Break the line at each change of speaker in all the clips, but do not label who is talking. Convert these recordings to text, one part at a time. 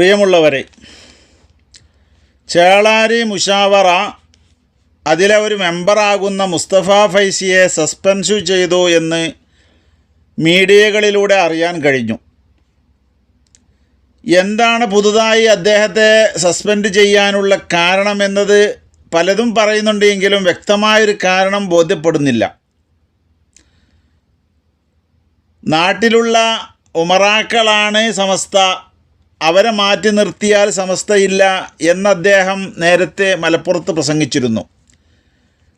പ്രിയമുള്ളവരെ ചേളാരി മുഷാവറ അതിലെ ഒരു മെമ്പറാകുന്ന മുസ്തഫ ഫൈസിയെ സസ്പെൻഷു ചെയ്തു എന്ന് മീഡിയകളിലൂടെ അറിയാൻ കഴിഞ്ഞു. എന്താണ് പുതുതായി അദ്ദേഹത്തെ സസ്പെൻഡ് ചെയ്യാനുള്ള കാരണമെന്നത് പലതും പറയുന്നുണ്ടെങ്കിലും വ്യക്തമായൊരു കാരണം ബോധ്യപ്പെടുന്നില്ല. നാട്ടിലുള്ള ഉമറാക്കളാണ് സമസ്ത അവരെ മാറ്റി നിർത്തിയാൽ സമസ്തയില്ല എന്ന് അദ്ദേഹം നേരത്തെ മലപ്പുറത്ത് പ്രസംഗിച്ചിരുന്നു.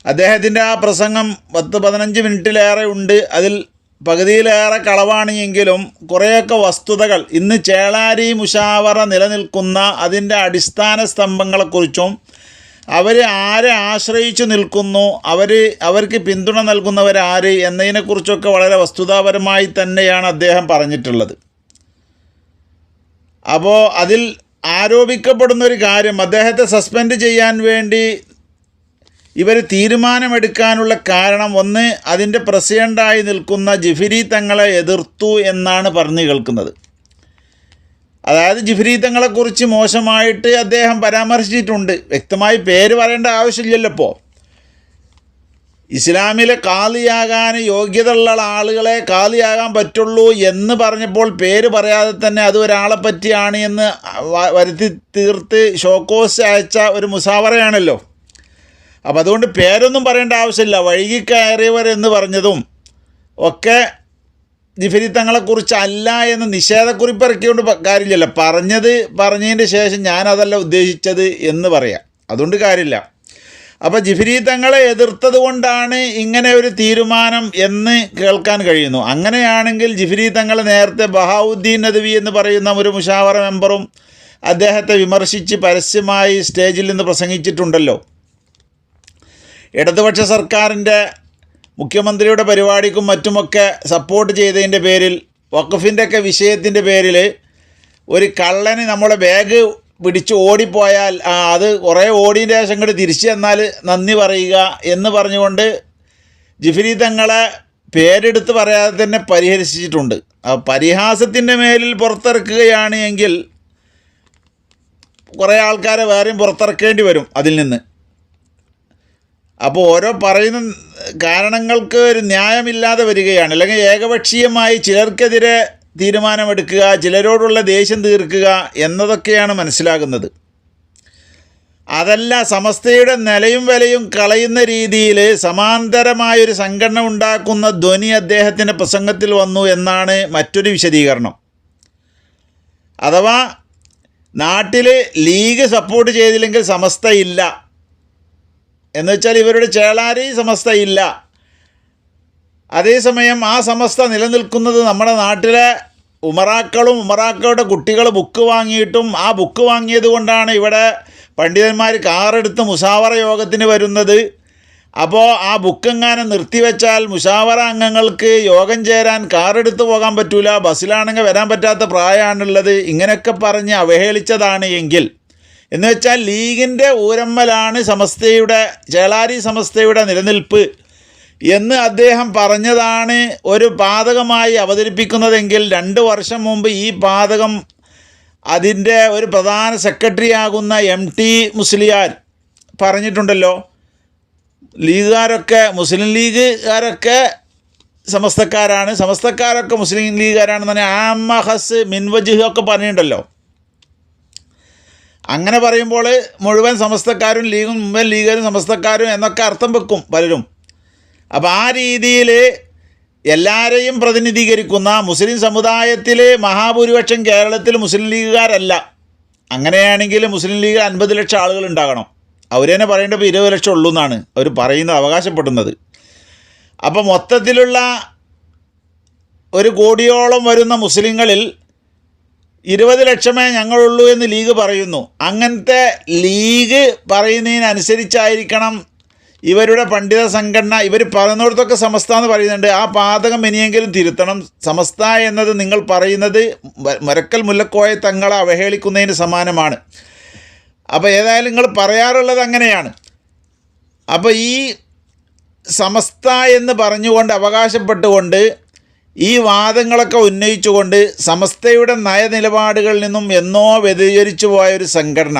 അദ്ദേഹത്തിന്റെ ആ പ്രസംഗം പത്ത് പതിനഞ്ച് മിനിറ്റിലേറെ ഉണ്ട്. അതിൽ പകുതിയിലേറെ കളവാണ് എങ്കിലും കുറേയൊക്കെ വസ്തുതകൾ. ഇന്ന് ചേളാരി മുഷാവറ നിലനിൽക്കുന്ന അതിന്റെ അടിസ്ഥാന സ്തംഭങ്ങളെക്കുറിച്ചും അവർ ആരെ ആശ്രയിച്ചു നിൽക്കുന്നു അവർ അവർക്ക് പിന്തുണ നൽകുന്നവരാര് എന്നതിനെക്കുറിച്ചൊക്കെ വളരെ വസ്തുതാപരമായി തന്നെയാണ് അദ്ദേഹം പറഞ്ഞിട്ടുള്ളത്. അപ്പോൾ അതിൽ ആരോപിക്കപ്പെടുന്ന ഒരു കാര്യം അദ്ദേഹത്തെ സസ്പെൻഡ് ചെയ്യാൻ വേണ്ടി ഇവർ തീരുമാനമെടുക്കാനുള്ള കാരണം ഒന്ന് അതിന്റെ പ്രസിഡന്റായി നിൽക്കുന്ന ജിഫിരി തങ്ങളെ എതിർത്തു എന്നാണ് പറഞ്ഞു കേൾക്കുന്നത്. അതായത് ജിഫിരി തങ്ങളെക്കുറിച്ച് മോശമായിട്ട് അദ്ദേഹം പരാമർശിച്ചിട്ടുണ്ട്. വ്യക്തമായി പേര് പറയേണ്ട ആവശ്യമില്ലല്ലോ ഇസ്ലാമിലെ കാലിയാകാൻ യോഗ്യതയുള്ള ആളുകളെ കാലിയാകാൻ പറ്റുള്ളൂ എന്ന് പറഞ്ഞപ്പോൾ പേര് പറയാതെ തന്നെ അത് ഒരാളെ പറ്റിയാണ് എന്ന് വരുത്തി തീർത്ത് ഷോക്കോസ് അയച്ച ഒരു മുസാവറയാണല്ലോ. അപ്പം അതുകൊണ്ട് പേരൊന്നും പറയേണ്ട ആവശ്യമില്ല. വഴുകി കയറിയവർ എന്ന് പറഞ്ഞതും ഒക്കെ ജിഫരി എന്ന് നിഷേധക്കുറിപ്പ് ഇറക്കിയോണ്ട് കാര്യമില്ലല്ലോ. പറഞ്ഞത് പറഞ്ഞതിന്റെ ശേഷം ഞാനതല്ല ഉദ്ദേശിച്ചത് എന്ന് പറയാം. അതുകൊണ്ട് കാര്യമില്ല. അപ്പോൾ ജിഫിരി തങ്ങളെ എതിർത്തത് കൊണ്ടാണ് ഇങ്ങനെ ഒരു തീരുമാനം എന്ന് കേൾക്കാൻ കഴിയുന്നു. അങ്ങനെയാണെങ്കിൽ ജിഫിരി തങ്ങൾ നേരത്തെ ബഹാവുദ്ദീൻ നദ്വി എന്ന് പറയുന്ന ഒരു മുഷാവറ മെമ്പറും അദ്ദേഹത്തെ വിമർശിച്ച് പരസ്യമായി സ്റ്റേജിൽ നിന്ന് പ്രസംഗിച്ചിട്ടുണ്ടല്ലോ. ഇടതുപക്ഷ സർക്കാരിന്റെ മുഖ്യമന്ത്രിയുടെ പരിപാടിക്കും മറ്റുമൊക്കെ സപ്പോർട്ട് ചെയ്തതിന്റെ പേരിൽ വഖഫിന്റെയൊക്കെ വിഷയത്തിന്റെ പേരിൽ ഒരു കള്ളന് നമ്മളെ ബാഗ് പിടിച്ച് ഓടിപ്പോയാൽ അത് കുറേ ഓടിയതിന്റെ ശേഷം ഇങ്ങോട്ട് തിരിച്ചു തന്നാൽ നന്ദി പറയുക എന്ന് പറഞ്ഞുകൊണ്ട് ജിഫിരി തങ്ങളെ പേരെടുത്ത് പറയാതെ തന്നെ പരിഹരിച്ചിട്ടുണ്ട്. ആ പരിഹാസത്തിന്റെ മേലിൽ പുറത്തിറക്കുകയാണ് എങ്കിൽ കുറേ ആൾക്കാരെ വേറെയും പുറത്തിറക്കേണ്ടി വരും അതിൽ നിന്ന്. അപ്പോൾ ഓരോ പറയുന്ന കാരണങ്ങൾക്ക് ഒരു ന്യായമില്ലാതെ വരികയാണ്. അല്ലെങ്കിൽ ഏകപക്ഷീയമായി ചിലർക്കെതിരെ തീരുമാനമെടുക്കുക ചിലരോടുള്ള ദേഷ്യം തീർക്കുക എന്നതൊക്കെയാണ് മനസ്സിലാകുന്നത്. അതല്ല സമസ്തയുടെ നിലയും വിലയും കളയുന്ന രീതിയിൽ സമാന്തരമായൊരു സംഘടന ഉണ്ടാക്കുന്ന ധ്വനി അദ്ദേഹത്തിന്റെ പ്രസംഗത്തിൽ വന്നു എന്നാണ് മറ്റൊരു വിശദീകരണം. അഥവാ നാട്ടിൽ ലീഗ് സപ്പോർട്ട് ചെയ്തില്ലെങ്കിൽ സമസ്തയില്ല ഇല്ല. എന്ന് വെച്ചാൽ ഇവരുടെ ചേളാരി സമസ്തയില്ല അതേസമയം ആ സമസ്ത നിലനിൽക്കുന്നത് നമ്മുടെ നാട്ടിലെ ഉമറാക്കളും ഉമറാക്കളുടെ കുട്ടികൾ ബുക്ക് വാങ്ങിയിട്ടും ആ ബുക്ക് വാങ്ങിയത് കൊണ്ടാണ് ഇവിടെ പണ്ഡിതന്മാർ കാറെടുത്ത് മുസാവറ യോഗത്തിന് വരുന്നത്. അപ്പോൾ ആ ബുക്ക് എങ്ങാനും നിർത്തിവെച്ചാൽ മുഷാവറ അംഗങ്ങൾക്ക് യോഗം ചേരാൻ കാറെടുത്ത് പോകാൻ പറ്റൂല ബസ്സിലാണെങ്കിൽ വരാൻ പറ്റാത്ത പ്രായമാണുള്ളത്. ഇങ്ങനെയൊക്കെ പറഞ്ഞ് അവഹേളിച്ചതാണ് എങ്കിൽ. എന്ന് വെച്ചാൽ ലീഗിന്റെ ഊരമ്മലാണ് സമസ്തയുടെ ചേളാരി സമസ്തയുടെ നിലനിൽപ്പ്. എന്ന് അദ്ദേഹം പറഞ്ഞതാണ് ഒരു പാതകമായി അവതരിപ്പിക്കുന്നതെങ്കിൽ രണ്ട് വർഷം മുമ്പ് ഈ പാതകം അതിന്റെ ഒരു പ്രധാന സെക്രട്ടറി ആകുന്ന എം ടി മുസ്ലിയാർ പറഞ്ഞിട്ടുണ്ടല്ലോ. ലീഗുകാരൊക്കെ മുസ്ലിം ലീഗുകാരൊക്കെ സമസ്തക്കാരാണ്. സമസ്തക്കാരൊക്കെ മുസ്ലിം ലീഗുകാരാണെന്ന് തന്നെ ആമ ഹസ് മിൻവജുഹ് ഒക്കെ പറഞ്ഞിട്ടുണ്ടല്ലോ. അങ്ങനെ പറയുമ്പോൾ മുഴുവൻ സമസ്തക്കാരും ലീഗും മുഴുവൻ ലീഗുകാരും സമസ്തക്കാരും എന്നൊക്കെ അർത്ഥം വെക്കും പലരും. അപ്പോൾ ആ രീതിയിൽ എല്ലാവരെയും പ്രതിനിധീകരിക്കുന്ന മുസ്ലിം സമുദായത്തിൽ മഹാഭൂരിപക്ഷം കേരളത്തിൽ മുസ്ലിം ലീഗുകാരല്ല. അങ്ങനെയാണെങ്കിൽ മുസ്ലിം ലീഗ് അൻപത് ലക്ഷം ആളുകൾ ഉണ്ടാകണം. അവർ തന്നെ പറയേണ്ടപ്പോൾ ഇരുപത് ലക്ഷം ഉള്ളൂ എന്നാണ്. അവർ പറയുന്നത് അവകാശപ്പെടുന്നത്. അപ്പോൾ മൊത്തത്തിലുള്ള ഒരു കോടിയോളം വരുന്ന മുസ്ലിങ്ങളിൽ ഇരുപത് ലക്ഷമേ ഞങ്ങളുള്ളൂ എന്ന് ലീഗ് പറയുന്നു. അങ്ങനത്തെ ലീഗ് പറയുന്നതിനനുസരിച്ചായിരിക്കണം ഇവരുടെ പണ്ഡിത സംഘടന ഇവർ പറയുന്നിടത്തൊക്കെ സമസ്ത എന്ന് പറയുന്നുണ്ട്. ആ പാതകം ഇനിയെങ്കിലും തിരുത്തണം. സമസ്ത എന്നത് നിങ്ങൾ പറയുന്നത് മുരക്കൽ മുല്ലക്കോയ തങ്ങളെ അവഹേളിക്കുന്നതിന് സമാനമാണ്. അപ്പോൾ ഏതായാലും നിങ്ങൾ പറയാറുള്ളത് അങ്ങനെയാണ്. അപ്പോൾ ഈ സമസ്ത എന്ന് പറഞ്ഞുകൊണ്ട് അവകാശപ്പെട്ടുകൊണ്ട് ഈ വാദങ്ങളൊക്കെ ഉന്നയിച്ചുകൊണ്ട് സമസ്തയുടെ നയനിലപാടുകളിൽ നിന്നും എന്നോ വ്യതിചരിച്ചു പോയ ഒരു സംഘടന.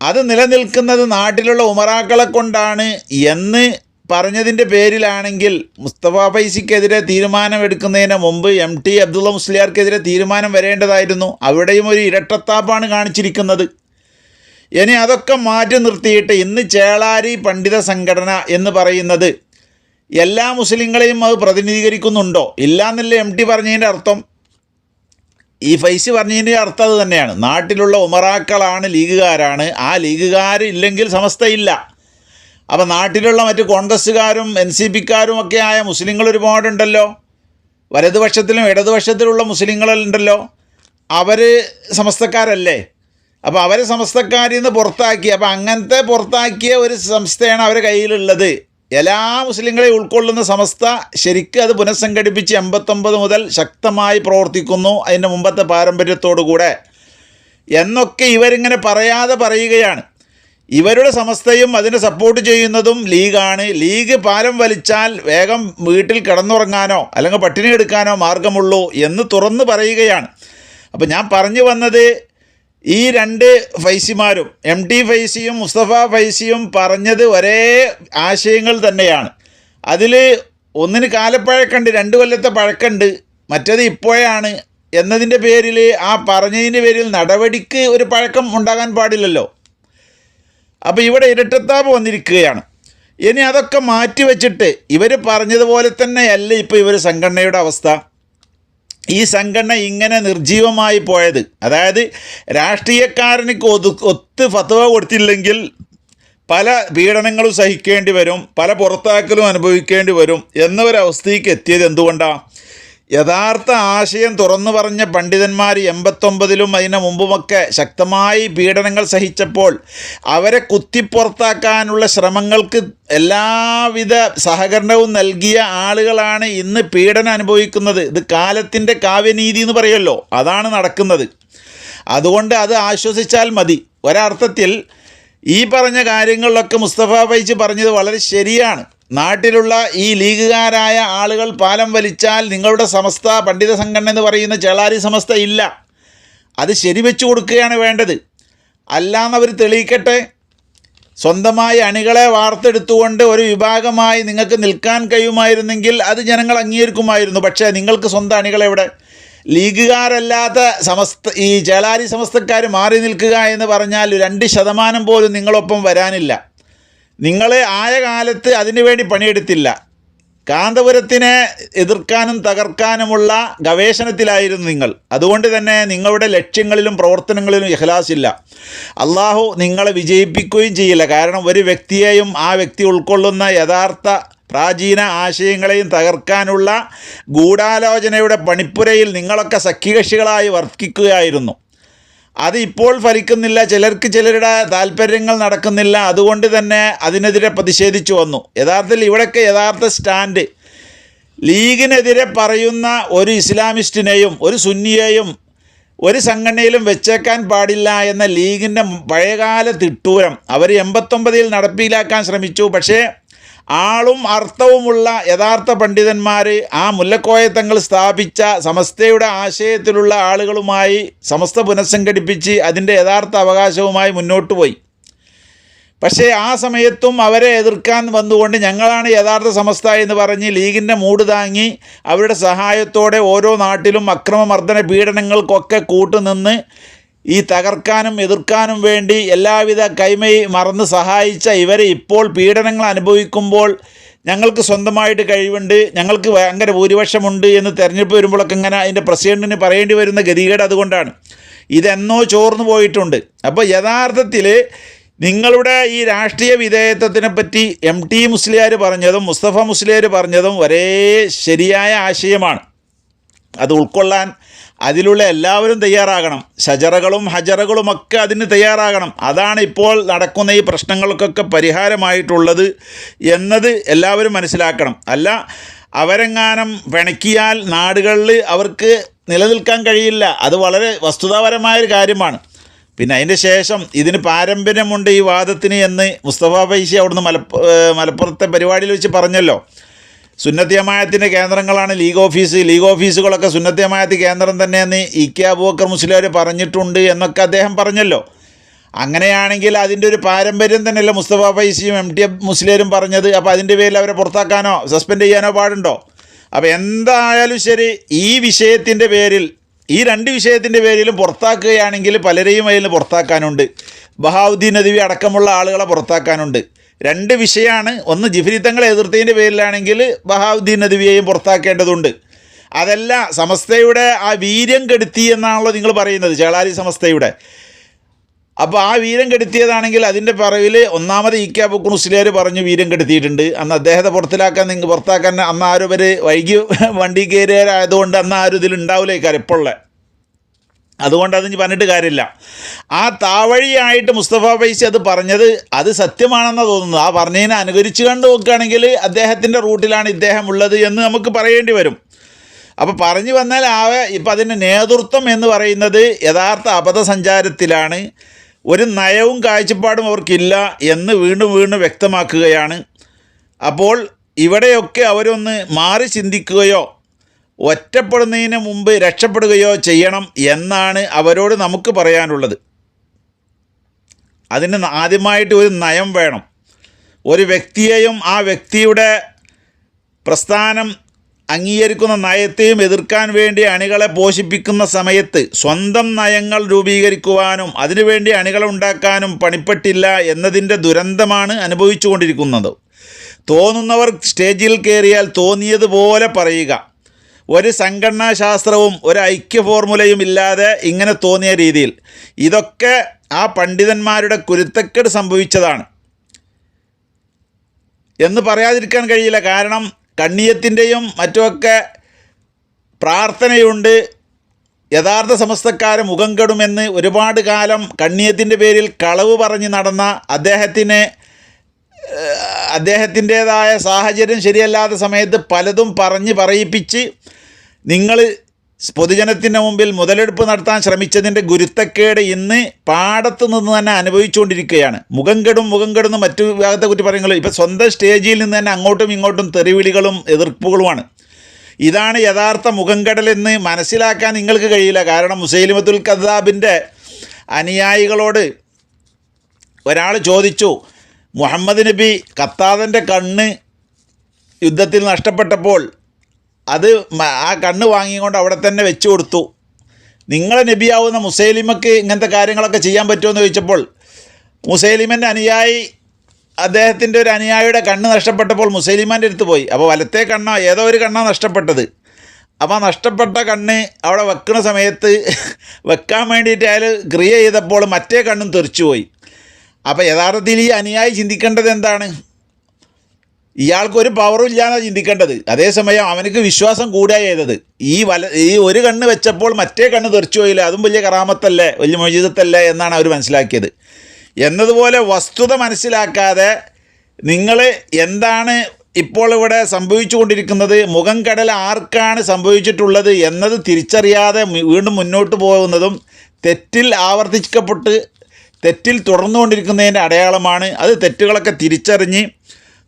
അത് നിലനിൽക്കുന്നത് നാട്ടിലുള്ള ഉമറാക്കളെ കൊണ്ടാണ് എന്ന് പറഞ്ഞതിന്റെ പേരിലാണെങ്കിൽ മുസ്തഫ ഫൈസിക്കെതിരെ തീരുമാനമെടുക്കുന്നതിന് മുമ്പ് എം ടി അബ്ദുള്ള മുസ്ലിയാർക്കെതിരെ തീരുമാനം വരേണ്ടതായിരുന്നു. അവിടെയും ഒരു ഇരട്ടത്താപ്പാണ് കാണിച്ചിരിക്കുന്നത്. ഇനി അതൊക്കെ മാറ്റി നിർത്തിയിട്ട് ഇന്ന് ചേളാരി പണ്ഡിത സംഘടന എന്ന് പറയുന്നത്. എല്ലാ മുസ്ലിങ്ങളെയും അത് പ്രതിനിധീകരിക്കുന്നുണ്ടോ? ഇല്ല എന്നല്ലേ എം ടി പറഞ്ഞതിന്റെ അർത്ഥം. ഈ ഫൈസി പറഞ്ഞതിന്റെ അർത്ഥം അത് തന്നെയാണ്. നാട്ടിലുള്ള ഉമറാക്കളാണ് ലീഗുകാരാണ്. ആ ലീഗുകാർ ഇല്ലെങ്കിൽ സമസ്തയില്ല. അപ്പോൾ നാട്ടിലുള്ള മറ്റ് കോൺഗ്രസ്സുകാരും എൻ സി പിക്കാരും ഒക്കെ ആയ മുസ്ലിങ്ങൾ ഒരുപാടുണ്ടല്ലോ. വലതുപക്ഷത്തിലും ഇടതുപക്ഷത്തിലുള്ള മുസ്ലിങ്ങളുണ്ടല്ലോ അവർ സമസ്തക്കാരല്ലേ? അപ്പോൾ അവരെ സമസ്തക്കാരിൽ നിന്ന് പുറത്താക്കി. അപ്പോൾ അങ്ങനത്തെ പുറത്താക്കിയ ഒരു സംസ്ഥയാണ് അവരുടെ കയ്യിലുള്ളത്. എല്ലാ മുസ്ലിങ്ങളെ ഉൾക്കൊള്ളുന്ന സമസ്ത ശരിക്കും അത് പുനഃസംഘടിപ്പിച്ച് എൺപത്തൊമ്പത് മുതൽ ശക്തമായി പ്രവർത്തിക്കുന്നു അതിന്റെ മുമ്പത്തെ പാരമ്പര്യത്തോടുകൂടെ എന്നൊക്കെ ഇവരിങ്ങനെ പറയാതെ പറയുകയാണ്. ഇവരുടെ സമസ്തയും അതിനെ സപ്പോർട്ട് ചെയ്യുന്നതും ലീഗാണ്. ലീഗ് പാലം വലിച്ചാൽ വേഗം വീട്ടിൽ കിടന്നുറങ്ങാനോ അല്ലെങ്കിൽ പട്ടിണി എടുക്കാനോ മാർഗമുള്ളൂ എന്ന് തുറന്ന് പറയുകയാണ്. അപ്പോൾ ഞാൻ പറഞ്ഞു വന്നത് ഈ രണ്ട് ഫൈസിമാരും എം ടി ഫൈസിയും മുസ്തഫ ഫൈസിയും പറഞ്ഞത് ഒരേ ആശയങ്ങൾ തന്നെയാണ്. അതിൽ ഒന്നിന് കാലപ്പഴക്കമുണ്ട് രണ്ട് കൊല്ലത്തെ പഴക്കമുണ്ട് മറ്റേത് ഇപ്പോഴാണ് എന്നതിന്റെ പേരിൽ ആ പറഞ്ഞതിന്റെ പേരിൽ നടപടിക്ക് ഒരു പഴക്കം ഉണ്ടാകാൻ പാടില്ലല്ലോ. അപ്പോൾ ഇവിടെ ഇരട്ടത്താപ് വന്നിരിക്കുകയാണ്. ഇനി അതൊക്കെ മാറ്റി വെച്ചിട്ട് ഇവർ പറഞ്ഞതുപോലെ തന്നെയല്ല ഇപ്പോൾ ഇവർ സംഘടനയുടെ അവസ്ഥ? ഈ സംഘടന ഇങ്ങനെ നിർജീവമായി പോയത്. അതായത് രാഷ്ട്രീയക്കാരന് ഒതു ഒത്ത് ഫത്വ കൊടുത്തില്ലെങ്കിൽ പല പീഡനങ്ങളും സഹിക്കേണ്ടി വരും പല പുറത്താക്കലും അനുഭവിക്കേണ്ടി വരും എന്ന ഒരവസ്ഥയ്ക്ക് എത്തിയത് എന്തുകൊണ്ടാണ് യഥാർത്ഥ ആശയം തുറന്നു പറഞ്ഞ പണ്ഡിതന്മാർ എൺപത്തൊമ്പതിലും അതിന് മുമ്പുമൊക്കെ ശക്തമായി പീഡനങ്ങൾ സഹിച്ചപ്പോൾ അവരെ കുത്തിപ്പുറത്താക്കാനുള്ള ശ്രമങ്ങൾക്ക് എല്ലാവിധ സഹകരണവും നൽകിയ ആളുകളാണ് ഇന്ന് പീഡനം അനുഭവിക്കുന്നത്. ഇത് കാലത്തിന്റെ കാവ്യനീതി എന്ന് പറയുമല്ലോ. അതാണ് നടക്കുന്നത്. അതുകൊണ്ട് അത് ആശ്വസിച്ചാൽ മതി. ഒരർത്ഥത്തിൽ ഈ പറഞ്ഞ കാര്യങ്ങളിലൊക്കെ മുസ്തഫ ഫൈജ് പറഞ്ഞത് വളരെ ശരിയാണ്. നാട്ടിലുള്ള ഈ ലീഗുകാരായ ആളുകൾ പാലം വലിച്ചാൽ നിങ്ങളുടെ സമസ്ത പണ്ഡിത സംഘടന എന്ന് പറയുന്ന ചേളാരി സമസ്ത ഇല്ല. അത് ശരിവെച്ചു കൊടുക്കുകയാണ് വേണ്ടത്. അല്ലാന്നവർ തെളിയിക്കട്ടെ? സ്വന്തമായി അണികളെ വാർത്തെടുത്തുകൊണ്ട് ഒരു വിഭാഗമായി നിങ്ങൾക്ക് നിൽക്കാൻ കഴിയുമായിരുന്നെങ്കിൽ അത് ജനങ്ങൾ അംഗീകരിക്കുമായിരുന്നു. പക്ഷേ നിങ്ങൾക്ക് സ്വന്തം അണികളെവിടെ ലീഗുകാരല്ലാത്ത സമസ്ത ഈ ചേളാരി സമസ്തക്കാർ മാറി നിൽക്കുക എന്ന് പറഞ്ഞാൽ രണ്ട് ശതമാനം പോലും നിങ്ങളൊപ്പം വരാനില്ല. നിങ്ങൾ ആയ കാലത്ത് അതിനുവേണ്ടി പണിയെടുത്തില്ല. കാന്തപുരത്തിനെ എതിർക്കാനും തകർക്കാനുമുള്ള ഗവേഷണത്തിലായിരുന്നു നിങ്ങൾ. അതുകൊണ്ട് തന്നെ നിങ്ങളുടെ ലക്ഷ്യങ്ങളിലും പ്രവർത്തനങ്ങളിലും ഇഹ്ലാസില്ല അള്ളാഹു നിങ്ങളെ വിജയിപ്പിക്കുകയും ചെയ്യില്ല. കാരണം ഒരു വ്യക്തിയെയും ആ വ്യക്തി ഉൾക്കൊള്ളുന്ന യഥാർത്ഥ പ്രാചീന ആശയങ്ങളെയും തകർക്കാനുള്ള ഗൂഢാലോചനയുടെ പണിപ്പുരയിൽ നിങ്ങളൊക്കെ സഖ്യകക്ഷികളായി വർത്തിക്കുകയായിരുന്നു. അത് ഇപ്പോൾ ഫലിക്കുന്നില്ല ചിലർക്ക് ചിലരുടെ താല്പര്യങ്ങൾ നടക്കുന്നില്ല അതുകൊണ്ട് തന്നെ അതിനെതിരെ പ്രതിഷേധിച്ചു വന്നു. യഥാർത്ഥത്തിൽ ഇവിടെയൊക്കെ യഥാർത്ഥ സ്റ്റാൻഡ്. ലീഗിനെതിരെ പറയുന്ന ഒരു ഇസ്ലാമിസ്റ്റിനെയും ഒരു സുന്നിയെയും ഒരു സംഘടനയിലും വെച്ചേക്കാൻ പാടില്ല എന്ന ലീഗിന്റെ പഴയകാല തിട്ടൂരം. അവർ എൺപത്തൊമ്പതിൽ നടപ്പിലാക്കാൻ ശ്രമിച്ചു. പക്ഷേ ആളും അർത്ഥവുമുള്ള യഥാർത്ഥ പണ്ഡിതന്മാർ ആ മുല്ലക്കോയത്തങ്ങൾ സ്ഥാപിച്ച സമസ്തയുടെ ആശയത്തിലുള്ള ആളുകളുമായി സമസ്ത പുനഃസംഘടിപ്പിച്ച് അതിന്റെ യഥാർത്ഥ അവകാശവുമായി മുന്നോട്ട് പോയി. പക്ഷേ ആ സമയത്തും അവരെ എതിർക്കാൻ വന്നുകൊണ്ട് ഞങ്ങളാണ് യഥാർത്ഥ സമസ്ത എന്ന് പറഞ്ഞ് ലീഗിന്റെ മൂട് താങ്ങി അവരുടെ സഹായത്തോടെ ഓരോ നാട്ടിലും അക്രമമർദ്ദന പീഡനങ്ങൾക്കൊക്കെ കൂട്ടുനിന്ന് ഈ തകർക്കാനും എതിർക്കാനും വേണ്ടി എല്ലാവിധ കൈമൈ മറന്ന് സഹായിച്ച ഇവരെ ഇപ്പോൾ പീഡനങ്ങൾ അനുഭവിക്കുമ്പോൾ ഞങ്ങൾക്ക് സ്വന്തമായിട്ട് കഴിവുണ്ട് ഞങ്ങൾക്ക് ഭയങ്കര ഭൂരിപക്ഷമുണ്ട് എന്ന് തെരഞ്ഞെടുപ്പ് വരുമ്പോഴൊക്കെ ഇങ്ങനെ അതിന്റെ പ്രസിഡന്റിന് പറയേണ്ടി വരുന്ന ഗതികേട് അതുകൊണ്ടാണ്. ഇതെന്നോ ചോർന്നു പോയിട്ടുണ്ട്. അപ്പോൾ യഥാർത്ഥത്തിൽ നിങ്ങളുടെ ഈ രാഷ്ട്രീയ വിധേയത്വത്തിനെ പറ്റി എം ടി മുസ്ലിയാർ പറഞ്ഞതും മുസ്തഫ മുസ്ലിയാർ പറഞ്ഞതും ഒരേ ശരിയായ ആശയമാണ്. അത് ഉൾക്കൊള്ളാൻ അതിലുള്ള എല്ലാവരും തയ്യാറാകണം. ഷജറകളും ഹജറകളും ഒക്കെ അതിന് തയ്യാറാകണം. അതാണ് ഇപ്പോൾ നടക്കുന്ന ഈ പ്രശ്നങ്ങൾക്കൊക്കെ പരിഹാരമായിട്ടുള്ളത് എന്നത് എല്ലാവരും മനസ്സിലാക്കണം. അല്ല അവരെങ്ങാനും പിണക്കിയാൽ നാടുകളിൽ അവർക്ക് നിലനിൽക്കാൻ കഴിയില്ല. അത് വളരെ വസ്തുതാപരമായൊരു കാര്യമാണ്. പിന്നെ അതിന്റെ ശേഷം ഇതിന് പാരമ്പര്യമുണ്ട് ഈ വാദത്തിന് എന്ന് മുസ്തഫ പൈസ അവിടുന്ന് മലപ്പ മലപ്പുറത്തെ പരിപാടിയിൽ വെച്ച് പറഞ്ഞല്ലോ. സുന്നത്തിയമായത്തിന്റെ കേന്ദ്രങ്ങളാണ് ലീഗ് ഓഫീസ്. ലീഗ് ഓഫീസുകളൊക്കെ സുന്നത്തിയമായത്ത് കേന്ദ്രം തന്നെയെന്ന് ഇ കെ അബൂബക്കർ മുസ്ലിയാർ പറഞ്ഞിട്ടുണ്ട് എന്നൊക്കെ അദ്ദേഹം പറഞ്ഞല്ലോ. അങ്ങനെയാണെങ്കിൽ അതിന്റെ ഒരു പാരമ്പര്യം തന്നെയല്ല മുസ്തഫ ഫൈസിയും എം ടി മുസ്ലിയരും പറഞ്ഞത്. അപ്പോൾ അതിന്റെ പേരിൽ അവരെ പുറത്താക്കാനോ സസ്പെൻഡ് ചെയ്യാനോ പാടുണ്ടോ? അപ്പോൾ എന്തായാലും ശരി ഈ വിഷയത്തിന്റെ പേരിൽ ഈ രണ്ട് വിഷയത്തിന്റെ പേരിലും പുറത്താക്കുകയാണെങ്കിൽ പലരെയും അതിൽ പുറത്താക്കാനുണ്ട്. ബഹാവുദ്ദീൻ നദിവി അടക്കമുള്ള ആളുകളെ പുറത്താക്കാനുണ്ട്. രണ്ട് വിഷയമാണ് ഒന്ന് ജിഫ്രി തങ്ങളെ എതിർത്തതിന്റെ പേരിലാണെങ്കിൽ ബഹാവുദ്ദീൻ നദിവിയെയും പുറത്താക്കേണ്ടതുണ്ട്. അതല്ല സമസ്തയുടെ ആ വീര്യം കെടുത്തി എന്നാണല്ലോ നിങ്ങൾ പറയുന്നത് ചേളാരി സമസ്തയുടെ. അപ്പോൾ ആ വീരം കെടുത്തിയതാണെങ്കിൽ അതിന്റെ പറവിൽ ഒന്നാമത് ഇ കെ മുസ്ലിയാർ പറഞ്ഞു വീരം കെടുത്തിയിട്ടുണ്ട്. അന്ന് അദ്ദേഹത്തെ പുറത്തിലാക്കാൻ നിങ്ങൾ പുറത്താക്കാൻ അന്ന് ആരും ഇവർ വൈകി വണ്ടി കയറിയവരായതുകൊണ്ട് അന്ന് ആരും ഇതിൽ ഉണ്ടാവില്ല കരപ്പുള്ള അതുകൊണ്ട് അതിന് പറഞ്ഞിട്ട് കാര്യമില്ല. ആ താവഴിയായിട്ട് മുസ്തഫ ഫൈസി അത് പറഞ്ഞത് അത് സത്യമാണെന്നാണ് തോന്നുന്നത്. ആ പറഞ്ഞതിനെ അനുകരിച്ച് കണ്ട് നോക്കുകയാണെങ്കിൽ അദ്ദേഹത്തിന്റെ റൂട്ടിലാണ് ഇദ്ദേഹം ഉള്ളത് എന്ന് നമുക്ക് പറയേണ്ടി വരും. അപ്പോൾ പറഞ്ഞു വന്നാൽ ആ ഇപ്പം അതിന്റെ നേതൃത്വം എന്ന് പറയുന്നത് യഥാർത്ഥ അബദ്ധസഞ്ചാരത്തിലാണ്. ഒരു നയവും കാഴ്ചപ്പാടും അവർക്കില്ല എന്ന് വീണ്ടും വീണ്ടും വ്യക്തമാക്കുകയാണ്. അപ്പോൾ ഇവിടെയൊക്കെ അവരൊന്ന് മാറി ചിന്തിക്കുകയോ ഒറ്റപ്പെടുന്നതിന് മുമ്പ് രക്ഷപ്പെടുകയോ ചെയ്യണം എന്നാണ് അവരോട് നമുക്ക് പറയാനുള്ളത്. അതിന് ആദ്യമായിട്ട് ഒരു നയം വേണം. ഒരു വ്യക്തിയെയും ആ വ്യക്തിയുടെ പ്രസ്ഥാനം അംഗീകരിക്കുന്ന നയത്തെയും എതിർക്കാൻ വേണ്ടി അണികളെ പോഷിപ്പിക്കുന്ന സമയത്ത് സ്വന്തം നയങ്ങൾ രൂപീകരിക്കുവാനും അതിനുവേണ്ടി അണികളെ ഉണ്ടാക്കാനും പണിപ്പെട്ടില്ല എന്നതിന്റെ ദുരന്തമാണ് അനുഭവിച്ചുകൊണ്ടിരിക്കുന്നത്. തോന്നുന്നവർ സ്റ്റേജിൽ കയറിയാൽ തോന്നിയതുപോലെ പറയുക. ഒരു സംഘടനാശാസ്ത്രവും ഒരു ഐക്യ ഫോർമുലയും ഇല്ലാതെ ഇങ്ങനെ തോന്നിയ രീതിയിൽ ഇതൊക്കെ ആ പണ്ഡിതന്മാരുടെ കുരുത്തക്കേട് സംഭവിച്ചതാണ്. എന്ന് പറയാതിരിക്കാൻ കഴിയില്ല. കാരണം കണ്ണിയത്തിന്റെയും മറ്റുമൊക്കെ പ്രാർത്ഥനയുണ്ട്. യഥാർത്ഥ സമസ്തക്കാരെ മുഖം കെടുമെന്ന് ഒരുപാട് കാലം കണ്ണിയത്തിന്റെ പേരിൽ കളവ് പറഞ്ഞ് നടന്ന അദ്ദേഹത്തിന് അദ്ദേഹത്തിന്റേതായ സാഹചര്യം ശരിയല്ലാത്ത സമയത്ത് പലതും പറഞ്ഞ് പറയിപ്പിച്ച് നിങ്ങൾ പൊതുജനത്തിന്റെ മുമ്പിൽ മുതലെടുപ്പ് നടത്താൻ ശ്രമിച്ചതിന്റെ ഗുരുത്തക്കേട് ഇന്ന് പാടത്ത് നിന്ന് തന്നെ അനുഭവിച്ചുകൊണ്ടിരിക്കുകയാണ്. മുഖം കെടും മുഖം കെടുന്ന മറ്റു വിഭാഗത്തെ കുറ്റി പറയുന്നത് ഇപ്പോൾ സ്വന്തം സ്റ്റേജിൽ നിന്ന് തന്നെ അങ്ങോട്ടും ഇങ്ങോട്ടും തെറിവിളികളും എതിർപ്പുകളുമാണ്. ഇതാണ് യഥാർത്ഥ മുഖം കെടലെന്ന് മനസ്സിലാക്കാൻ നിങ്ങൾക്ക് കഴിയില്ല. കാരണം മുസൈലിമത്തുൽ കദാബിന്റെ അനുയായികളോട് ഒരാൾ ചോദിച്ചു മുഹമ്മദ് നബി കത്താദന്റെ കണ്ണ് യുദ്ധത്തിൽ നഷ്ടപ്പെട്ടപ്പോൾ അത് ആ കണ്ണ് വാങ്ങിക്കൊണ്ട് അവിടെ തന്നെ വെച്ചു കൊടുത്തു. നിങ്ങളെ നബിയാവുന്ന മുസൈലിമക്ക് ഇങ്ങനത്തെ കാര്യങ്ങളൊക്കെ ചെയ്യാൻ പറ്റുമെന്ന് ചോദിച്ചപ്പോൾ മുസൈലിമന്റെ അനുയായി അദ്ദേഹത്തിന്റെ ഒരു അനുയായിയുടെ കണ്ണ് നഷ്ടപ്പെട്ടപ്പോൾ മുസൈലിമാന്റെ അടുത്ത് പോയി. അപ്പോൾ വലത്തെ കണ്ണോ ഏതോ ഒരു കണ്ണാണ് നഷ്ടപ്പെട്ടത്. അപ്പോൾ നഷ്ടപ്പെട്ട കണ്ണ് അവിടെ വെക്കുന്ന സമയത്ത് വെക്കാൻ വേണ്ടിയിട്ട് അയാൾ ക്രിയ ചെയ്തപ്പോൾ മറ്റേ കണ്ണും തെറിച്ചുപോയി. അപ്പോൾ യഥാർത്ഥത്തിൽ ഈ അനുയായി ചിന്തിക്കേണ്ടത് എന്താണ്? ഇയാൾക്കൊരു പവറും ഇല്ലാന്നാണ് ചിന്തിക്കേണ്ടത്. അതേസമയം അവനക്ക് വിശ്വാസം കൂടുക ചെയ്തത്. ഈ വല ഈ ഒരു കണ്ണ് വെച്ചപ്പോൾ മറ്റേ കണ്ണ് തെറിച്ചു പോയില്ല? അതും വലിയ കറാമത്തല്ലേ? വലിയ മൊയ്ജിതത്തല്ലേ എന്നാണ് അവർ മനസ്സിലാക്കിയത്. എന്നതുപോലെ വസ്തുത മനസ്സിലാക്കാതെ നിങ്ങൾ എന്താണ് ഇപ്പോൾ ഇവിടെ സംഭവിച്ചുകൊണ്ടിരിക്കുന്നത്? മുഖം കടൽ ആർക്കാണ് സംഭവിച്ചിട്ടുള്ളത്? എന്നത് തിരിച്ചറിയാതെ വീണ്ടും മുന്നോട്ട് പോകുന്നതും തെറ്റിൽ ആവർത്തിക്കപ്പെട്ട് തെറ്റിൽ തുടർന്നുകൊണ്ടിരിക്കുന്നതിന്റെ അടയാളമാണ്. അത് തെറ്റുകളൊക്കെ തിരിച്ചറിഞ്ഞ്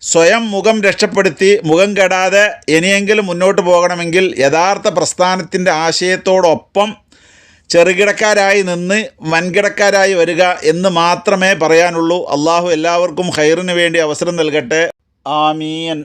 സ്വയം മുഖം രക്ഷപ്പെടുത്തി മുഖം കെടാതെ ഇനിയെങ്കിലും മുന്നോട്ട് പോകണമെങ്കിൽ യഥാർത്ഥ പ്രസ്ഥാനത്തിന്റെ ആശയത്തോടൊപ്പം ചെറുകിടക്കാരായി നിന്ന് വൻകിടക്കാരായി വരിക എന്ന് മാത്രമേ പറയാനുള്ളൂ. അള്ളാഹു എല്ലാവർക്കും ഹൈറിന് വേണ്ടി അവസരം നൽകട്ടെ. ആമീൻ.